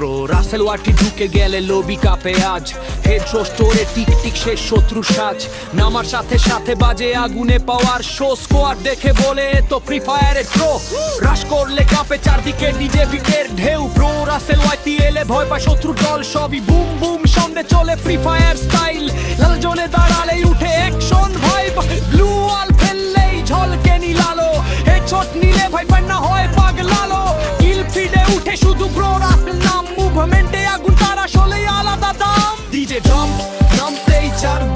রাসেল ওয়াটি ঢুকে গেলে লবি কাপে আজ। হেড স্টোরে টিক টিক শেষ শত্রু সাজ। নামার সাথে সাথে বাজে আগুনে পাওয়ার শো স্কোয়ার দেখে বলে তো ফ্রি ফায়ারের প্রো রাশ করলে কাপে চারদিকে ডিজে বিটের ঢেউ। প্রো রাসেল ওয়াইটি এলে ভয় পায় শত্রু দল। সবই বুম বুম সঙ্গে চলে ফ্রি ফায়ার স্টাইল লাল দাঁড়ালেই উঠে অ্যাকশন ভাইব ব্লু ওয়াল ফেললেই ঝলকে নিলালো হেডশট নিলে ভাই পান্না হয় আসলেই আলাদা দাম। ডিজে ডম্প নামতেই চারদিকে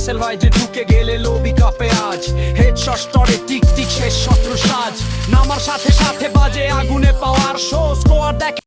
রাসেল ভাই যে ঢুকে গেলে লবি কাপে আজ। হেড শটরে টিক টিক শেষ শত্রু সাজ। নামার সাথে সাথে বাজে আগুনে পাওয়ার। শো স্কোয়ার দেখে